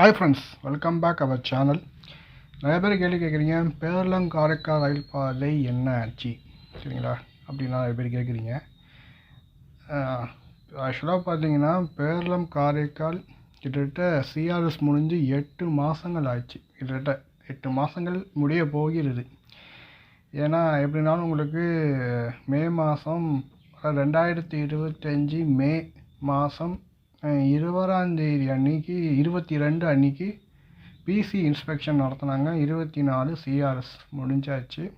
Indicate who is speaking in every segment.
Speaker 1: Hi friends welcome back our channel நிறைய பேர் கேள்வி கேட்குறீங்க பேரளம் காரைக்கால் ரயில் பாதை என்ன ஆச்சு? சரிங்களா? அப்படின்லாம் நிறைய பேர் கேட்குறீங்க. ஆக்சுவலாக பார்த்தீங்கன்னா பேரளம் காரைக்கால் கிட்டத்தட்ட சிஆர்எஸ் முடிஞ்சு எட்டு மாதங்கள் ஆச்சு கிட்டத்தட்ட எட்டு மாதங்கள் முடிய போகிறது. ஏன்னா எப்படினாலும் உங்களுக்கு மே மாதம் ரெண்டாயிரத்தி இருபத்தஞ்சி மே மாதம் இருபதாந்தேதி அன்னைக்கு இருபத்தி ரெண்டு அன்னைக்கு பிசி இன்ஸ்பெக்ஷன் நடத்தினாங்க. இருபத்தி நாலு சிஆர்எஸ் முடிஞ்சாச்சு.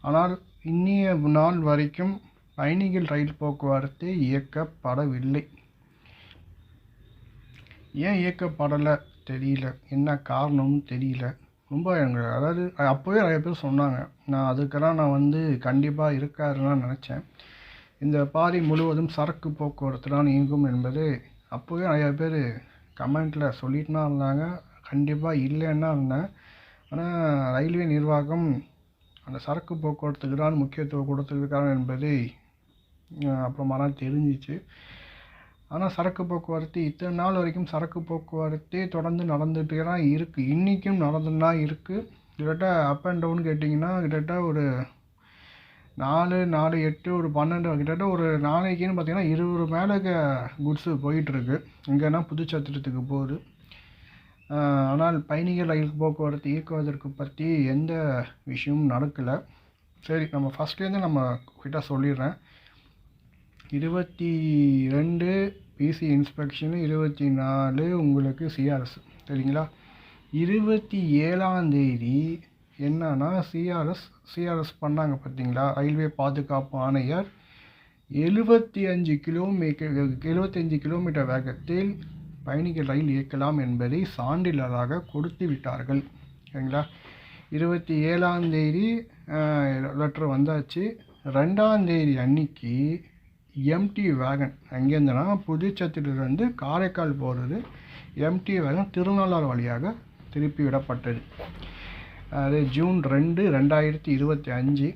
Speaker 1: ஆனால் இன்னிய நாள் வரைக்கும் பயணிகள் ரயில் போக்குவரத்து இயக்கப்படவில்லை. ஏன் இயக்கப்படலை தெரியல. என்ன காரணம்னு தெரியல. ரொம்ப எனக்கு அதாவது அப்போவே நிறைய பேர் சொன்னாங்க. நான் அதுக்கெல்லாம் நான் வந்து கண்டிப்பாக இருக்காருன்னு நினச்சேன். இந்த பாதை முழுவதும் சரக்கு போக்குவரத்து தான் இயங்கும் என்பது அப்போவே நிறையா பேர் கமெண்ட்டில் சொல்லிகிட்டு தான் இருந்தாங்க. கண்டிப்பாக இல்லைன்னா இருந்தேன் ஆனால் ரயில்வே நிர்வாகம் அந்த சரக்கு போக்குவரத்துக்கு தான் முக்கியத்துவம் கொடுத்துருக்காங்க என்பது அப்புறமா தான் தெரிஞ்சிச்சு. ஆனால் சரக்கு போக்குவரத்து இத்தனை நாள் வரைக்கும் சரக்கு போக்குவரத்தே தொடர்ந்து நடந்துகிட்டே தான் இருக்குது இன்றைக்கும் நடந்துன்னா இருக்குது கிட்டத்தட்ட அப் அண்ட் டவுன் கேட்டிங்கன்னா கிட்டத்தட்ட ஒரு நாலு நாலு எட்டு ஒரு பன்னெண்டு கிட்டத்தட்ட ஒரு நாளைக்குன்னு பார்த்தீங்கன்னா இருபது மேலே குட்ஸு போயிட்டுருக்கு. எங்கன்னா புதுச்சத்திரத்துக்கு போகுது. ஆனால் பயணிகள் ரயில் போக்குவரத்து இயக்குவதற்கு பற்றி எந்த விஷயமும் நடக்கலை. சரி நம்ம ஃபஸ்ட்லேருந்து நம்ம கிட்ட சொல்லிடுறேன். இருபத்தி ரெண்டு பிசி இன்ஸ்பெக்ஷனு இருபத்தி நாலு உங்களுக்கு சிஆர்எஸ் சரிங்களா? இருபத்தி ஏழாந்தேதி என்னன்னா சிஆர்எஸ் சிஆர்எஸ் பண்ணாங்க பார்த்தீங்களா ரயில்வே பாதுகாப்பு ஆணையர். எழுபத்தி அஞ்சு கிலோமீட்டர் எழுபத்தஞ்சு கிலோமீட்டர் வேகத்தில் பயணிகள் ரயில் இயக்கலாம் என்பதை சான்றிதழாக கொடுத்து விட்டார்கள். சரிங்களா? இருபத்தி ஏழாம் தேதி லெட்ரு வந்தாச்சு. ரெண்டாம் தேதி அன்னைக்கு எம்டி வேகன் அங்கேருந்துனா புதுச்சத்திலிருந்து காரைக்கால் போகிறது எம்டி வேகன் திருநள்ளாறு வழியாக திருப்பி விடப்பட்டது. அது ஜூன் ரெண்டு ரெண்டாயிரத்தி இருபத்தி அஞ்சு.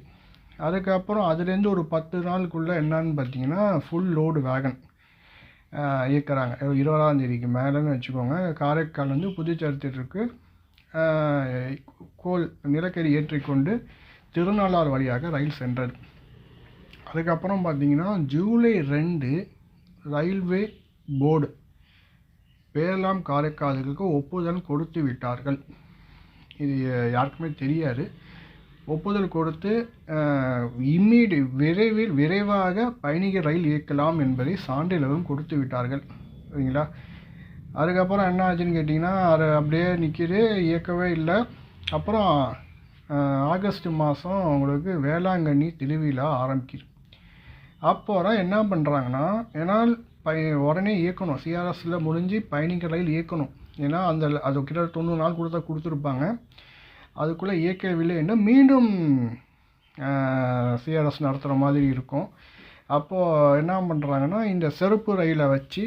Speaker 1: அதுக்கப்புறம் அதுலேருந்து ஒரு பத்து நாளுக்குள்ளே என்னன்னு பார்த்தீங்கன்னா ஃபுல் லோடு வேகன் இயக்குறாங்க. இருபதாம் தேதிக்கு மேலேன்னு வச்சுக்கோங்க. காரைக்கால் வந்து புதுச்சேர்த்திற்கு கோல் நிலக்கரி ஏற்றிக்கொண்டு திருநள்ளாறு வழியாக ரயில் சென்றது. அதுக்கப்புறம் பார்த்தீங்கன்னா ஜூலை ரெண்டு ரயில்வே போர்டு பேரலாம் காரைக்காலுக்கு ஒப்புதல் கொடுத்து விட்டார்கள். இது யாருக்குமே தெரியாது. ஒப்புதல் கொடுத்து இம்மீடி விரைவில் விரைவாக பயணிகள் ரயில் இயக்கலாம் என்பதை சான்றிதழும் கொடுத்து விட்டார்கள். சரிங்களா? அதுக்கப்புறம் என்ன ஆச்சுன்னு கேட்டிங்கன்னா அது அப்படியே நிற்கிது இயக்கவே இல்லை. அப்புறம் ஆகஸ்ட் மாதம் உங்களுக்கு வேளாங்கண்ணி திருவிழா ஆரம்பிக்குது. அப்புறம் என்ன பண்ணுறாங்கன்னா ஏன்னால் பய உடனே இயக்கணும். சிஆர்எஸில் முடிஞ்சு பயணிகள் ரயில் இயக்கணும். ஏன்னா அந்த அது கிட்ட தொண்ணூறு நாள் கொடுத்தா கொடுத்துருப்பாங்க. அதுக்குள்ளே இயக்கவில்லைன்னா மீண்டும் சிஆர்எஸ் நடத்துகிற மாதிரி இருக்கும். அப்போது என்ன பண்ணுறாங்கன்னா இந்த செருப்பு ரயிலை வச்சு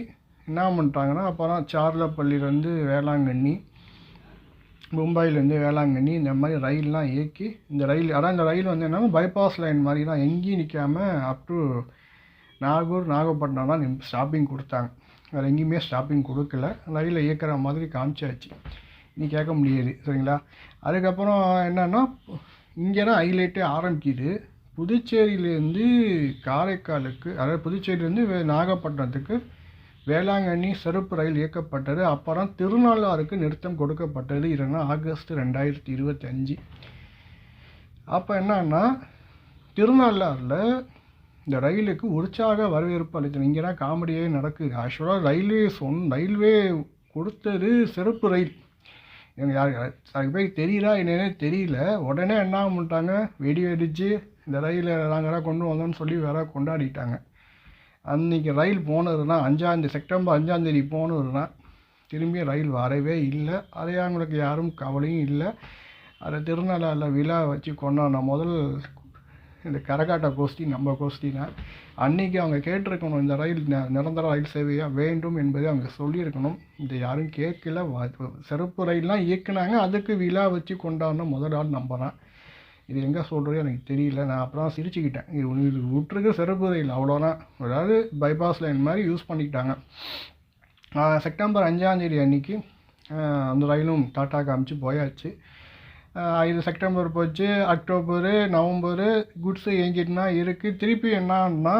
Speaker 1: என்ன பண்ணிட்டாங்கன்னா அப்புறம் சார்லப்பள்ளியிலேருந்து வேளாங்கண்ணி மும்பையிலேருந்து வேளாங்கண்ணி இந்த மாதிரி ரயிலெலாம் இயக்கி இந்த ரயில் அதான் இந்த ரயில் வந்து என்னன்னா பைபாஸ் லைன் மாதிரி தான் எங்கேயும் நிற்காம அப் டு நாகூர் நாகப்பட்டினம் தான் ஸ்டாப்பிங் கொடுத்தாங்க. வேறு எங்கேயுமே ஸ்டாப்பிங் கொடுக்கல. ரயில் இயக்கிற மாதிரி காமிச்சாச்சு. இனி கேட்க முடியாது. சரிங்களா? அதுக்கப்புறம் என்னென்னா இங்கே தான் ஹைலைட்டே ஆரம்பிக்குது. புதுச்சேரியிலேருந்து காரைக்காலுக்கு அதாவது புதுச்சேரியிலேருந்து நாகப்பட்டினத்துக்கு வேளாங்கண்ணி சிறப்பு ரயில் இயக்கப்பட்டது. அப்புறம் திருநள்ளாறுக்கு நிறுத்தம் கொடுக்கப்பட்டது. இல்லைன்னா ஆகஸ்ட் ரெண்டாயிரத்தி இருபத்தஞ்சி. அப்போ என்னன்னா திருநள்ளாறில் இந்த ரயிலுக்கு உற்சாக வரவேற்பு அளித்தது இங்கே தான் காமெடியே நடக்குது. ஆக்சுவலாக ரயில்வே சொன் ரயில்வே கொடுத்தது சிறப்பு ரயில். எனக்கு யார்? அதுக்கு போய் தெரியுதா என்னன்னே தெரியல. உடனே என்ன பண்ணிட்டாங்க வெடி வெடித்து இந்த ரயிலை நாங்கள் கொண்டு வந்தோம்னு சொல்லி வேற கொண்டாடிட்டாங்க. அன்றைக்கி ரயில் போனது அஞ்சாந்தேதி செப்டம்பர் அஞ்சாந்தேதி போனது திரும்பி ரயில் வரவே இல்லை. அதே அவங்களுக்கு யாரும் கவலையும் இல்லை. அதை திருநள்ளாறில் விழா வச்சு கொண்டாடின முதல் இந்த கரகாட்ட கோஷ்டி நம்ம கோஷ்டியில் அன்றைக்கி அவங்க கேட்டிருக்கணும் இந்த ரயில் நிரந்தர ரயில் சேவையாக வேண்டும் என்பதை அவங்க சொல்லியிருக்கணும். இந்த யாரும் கேட்கல. சிறப்பு ரயில்லாம் இயக்குனாங்க. அதுக்கு விழா வச்சு கொண்டாடின முதல் ஆள் நம்ம தான். இது எங்கே சொல்கிறது எனக்கு தெரியல. நான் அப்புறம் சிரிச்சுக்கிட்டேன். இது இது விட்டுருக்கு சிறப்பு ரயில் அவ்வளோதான் அதாவது பைபாஸ் லைன் மாதிரி யூஸ் பண்ணிக்கிட்டாங்க. செப்டம்பர் அஞ்சாந்தேதி அன்னைக்கு அந்த ரயிலும் டாட்டா காமிச்சு போயாச்சு. இது செப்டம்பர் போச்சு அக்டோபரு நவம்பரு குட்ஸு இயங்கிட்டுனா இருக்குது திருப்பி என்னன்னா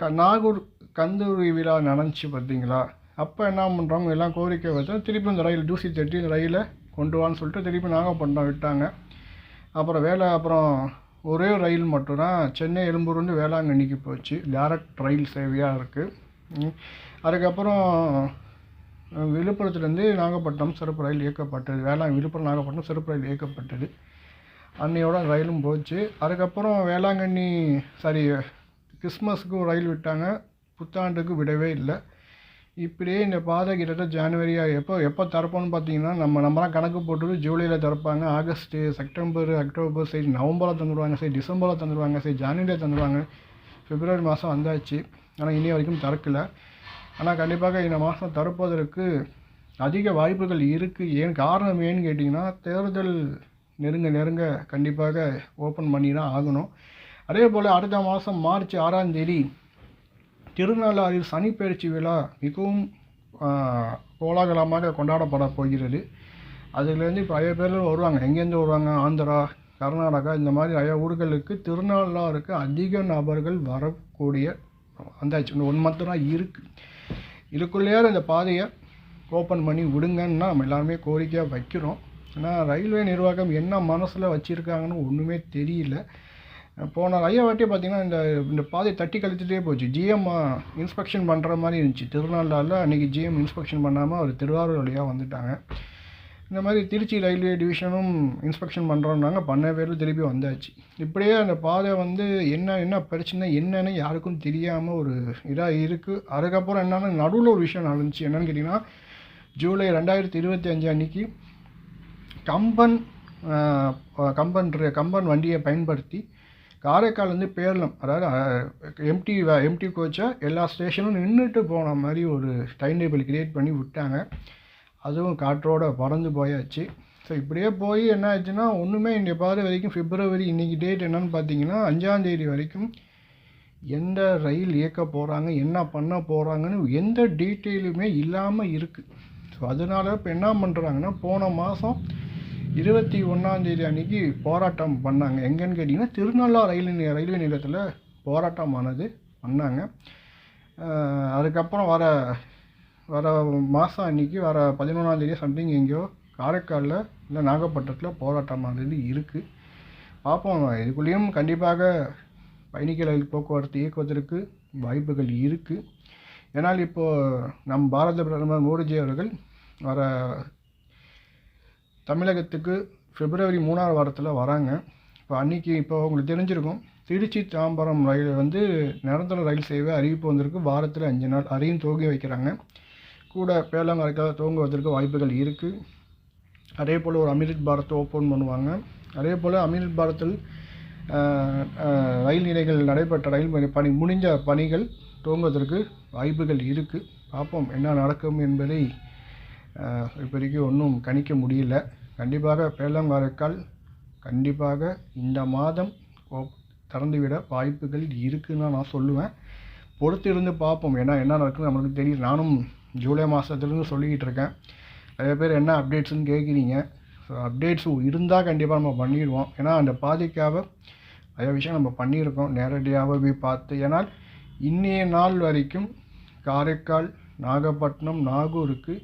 Speaker 1: க நாகூர் கந்தூரி விழா நடந்துச்சு பார்த்தீங்களா? அப்போ என்ன பண்ணுறாங்க எல்லாம் கோரிக்கை வச்சா திருப்பி இந்த ரயில் தூசி தட்டி இந்த ரயிலை கொண்டு வான்னு சொல்லிட்டு திருப்பி நாகப்பட்டினம் விட்டாங்க. அப்புறம் வேலை அப்புறம் ஒரே ரயில் மட்டும்தான். சென்னை எழும்பூர்லேருந்து வேளாங்கண்ணிக்கு போச்சு. டேரக்ட் ரயில் சேவையாக இருக்குது அதுக்கப்புறம் விழுப்புரத்துலேருந்து நாகப்பட்டினம் சிறப்பு ரயில் இயக்கப்பட்டது. வேளாங்க விழுப்புரம் நாகப்பட்டினம் சிறப்பு ரயில் இயக்கப்பட்டது. அன்னையோட ரயிலும் போச்சு. அதுக்கப்புறம் வேளாங்கண்ணி சாரி கிறிஸ்மஸுக்கும் ரயில் விட்டாங்க. புத்தாண்டுக்கு விடவே இல்லை. இப்படியே இந்த பாதை கிட்டத்தட்ட ஜனவரி எப்போ எப்போ திறப்போம்னு பார்த்தீங்கன்னா நம்ம நம்மலாம் கணக்கு போட்டு ஜூலையில் திறப்பாங்க. ஆகஸ்ட்டு செப்டம்பர் அக்டோபர் சரி நவம்பரில் தந்துடுவாங்க சரி டிசம்பரில் தந்துடுவாங்க சரி ஜனவரியில் தந்துடுவாங்க பிப்ரவரி மாதம் வந்தாச்சு. ஆனால் இனி வரைக்கும் திறக்கல. ஆனால் கண்டிப்பாக இந்த மாதம் தடுப்பதற்கு அதிக வாய்ப்புகள் இருக்குது ஏன் காரணம் ஏன்னு கேட்டிங்கன்னா தேர்தல் நெருங்க நெருங்க கண்டிப்பாக ஓப்பன் பண்ணி தான் ஆகணும். அதே போல் அடுத்த மாதம் மார்ச் ஆறாம் தேதி திருநள்ளாறில் சனிப்பயிற்சி விழா மிகவும் கோலாகலமாக கொண்டாடப்பட போகிறது. அதுலேருந்து இப்போ நிறைய பேர் வருவாங்க. எங்கேருந்து வருவாங்க? ஆந்திரா கர்நாடகா இந்த மாதிரி நிறைய ஊர்களுக்கு திருநள்ளாறுக்கு அதிக நபர்கள் வரக்கூடிய அந்த ஒன் மந்த்து இருக்குது இதுக்குள்ளேயே இந்த பாதையை ஓப்பன் பண்ணி விடுங்கன்னு நம்ம எல்லாருமே கோரிக்கையாக வைக்கிறோம். ஆனால் ரயில்வே நிர்வாகம் என்ன மனசில் வச்சுருக்காங்கன்னு ஒன்றுமே தெரியல. போன நிறைய வாட்டி பார்த்திங்கன்னா இந்த இந்த பாதையை தட்டி கழித்துட்டே போச்சு. ஜிஎம் இன்ஸ்பெக்ஷன் பண்ணுற மாதிரி இருந்துச்சு. திருநாளில் அன்றைக்கி ஜிஎம் இன்ஸ்பெக்ஷன் பண்ணாமல் அவர் திருவாரூர் வழியாக வந்துட்டாங்க. இந்த மாதிரி திருச்சி ரயில்வே டிவிஷனும் இன்ஸ்பெக்ஷன் பண்ணுறோன்னாங்க பண்ண பேரில் திருப்பி வந்தாச்சு. இப்படியே அந்த பாதை வந்து என்ன என்ன பிரச்சனை என்னன்னு யாருக்கும் தெரியாமல் ஒரு இதாக இருக்குது அதுக்கப்புறம் என்னென்னா நடுவில் ஒரு விஷயம் நடந்துச்சு. என்னென்னு கேட்டிங்கன்னா ஜூலை ரெண்டாயிரத்தி இருபத்தி அஞ்சு அன்றைக்கி கம்பன் கம்பன் கம்பன் வண்டியை பயன்படுத்தி காரைக்கால் வந்து பேரளம் அதாவது எம்டி எம்டி கோச்சை எல்லா ஸ்டேஷனும் நின்றுட்டு போன மாதிரி ஒரு டைம் டேபிள் க்ரியேட் பண்ணி விட்டாங்க. அதுவும் காற்றோட பறந்து போயாச்சு. ஸோ இப்படியே போய் என்ன ஆச்சுன்னா ஒன்றுமே இங்கே பாரு வரைக்கும் பிப்ரவரி இன்றைக்கி டேட் என்னன்னு பார்த்தீங்கன்னா அஞ்சாந்தேதி வரைக்கும் எந்த ரயில் இயக்க போகிறாங்க என்ன பண்ண போகிறாங்கன்னு எந்த டீட்டெயிலுமே இல்லாமல் இருக்குது ஸோ அதனால இப்போ என்ன பண்ணுறாங்கன்னா போன மாதம் இருபத்தி ஒன்றாந்தேதி அன்றைக்கி போராட்டம் பண்ணாங்க. எங்கேன்னு கேட்டிங்கன்னா திருநள்ளா ரயில் ரயில்வே நிலையத்தில் போராட்டம் ஆனது பண்ணாங்க அதுக்கப்புறம் வர வர மாதம் அன்றைக்கி வர பதினொன்றாந்தேதி சம்திங் எங்கேயோ காரைக்காலில் இல்லை நாகப்பட்டினத்தில் போராட்டமானது இருக்குது பார்ப்போம் இதுக்குள்ளேயும் கண்டிப்பாக பயணிகள் ரயில் போக்குவரத்து இயக்குவதற்கு வாய்ப்புகள் இருக்குது ஏன்னால் இப்போது நம் பாரத பிரதமர் மோடிஜி அவர்கள் வர தமிழகத்துக்கு பிப்ரவரி மூணாவது வாரத்தில் வராங்க. இப்போ அன்றைக்கி இப்போ உங்களுக்கு தெரிஞ்சிருக்கும். திருச்சி தாம்பரம் ரயில் வந்து நிரந்தர ரயில் சேவை அறிவிப்பு வந்திருக்கு. வாரத்தில் அஞ்சு நாள் அதையும் துவங்கி வைக்கிறாங்க. கூட பேலங்காய்க்காக துவங்குவதற்கு வாய்ப்புகள் இருக்குது அதே போல் ஒரு அமிர்த் பாரத் ஓப்பன் பண்ணுவாங்க. அதே போல் அமிர்த் பாரத்தில் ரயில் நிலைகள் நடைபெற்ற ரயில் பணி முடிஞ்ச பணிகள் துவங்குவதற்கு வாய்ப்புகள் இருக்குது பார்ப்போம் என்ன நடக்கும் என்பதை இப்போதைக்கு ஒன்றும் கணிக்க முடியல. கண்டிப்பாக பேலங்காரைக்கால் கண்டிப்பாக இந்த மாதம் திறந்துவிட வாய்ப்புகள் இருக்குதுன்னு நான் சொல்லுவேன். பொறுத்திருந்து பார்ப்போம். ஏன்னா என்ன நடக்குன்னு நம்மளுக்கு தெரியும் நானும் ஜூலை மாதத்துலேருந்து சொல்லிக்கிட்டு இருக்கேன். நிறைய பேர் என்ன அப்டேட்ஸ்னு கேட்குறீங்க ஸோ அப்டேட்ஸ் இருந்தால் கண்டிப்பாக நம்ம பண்ணிடுவோம். ஏன்னா அந்த பாதிக்காக நிறைய விஷயம் நம்ம பண்ணியிருக்கோம். நேரடியாக போய் பார்த்து ஏன்னால் இன்றைய நாள் வரைக்கும் காரைக்கால் நாகப்பட்டினம் நாகூருக்கு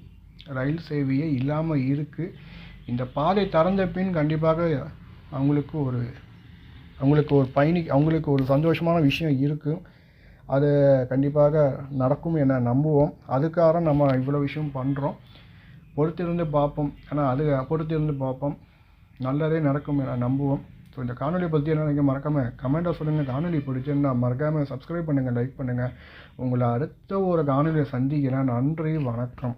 Speaker 1: ரயில் சேவையே இல்லாமல் இருக்குது இந்த பாதை திறந்த பின் கண்டிப்பாக அவங்களுக்கு ஒரு அவங்களுக்கு ஒரு பயணி அவங்களுக்கு ஒரு சந்தோஷமான விஷயம் இருக்கும் அது கண்டிப்பாக நடக்கும் என நம்புவோம். அதுக்காக நம்ம இவ்வளோ விஷயம் பண்ணுறோம் பொறுத்திருந்து பார்ப்போம். ஆனால் அது பொறுத்திருந்து பார்ப்போம். நல்லதே நடக்கும் என நம்புவோம். ஸோ இந்த காணொலியை பற்றி என்ன நினைக்க மறக்காமல் கமெண்ட்டாக சொல்லுங்கள் காணொலி பிடிச்சிருந்தா மறக்காமல் சப்ஸ்கிரைப் பண்ணுங்கள் லைக் பண்ணுங்கள் உங்களை அடுத்த ஒரு காணொலியை சந்திக்கிறேன். நன்றி வணக்கம்.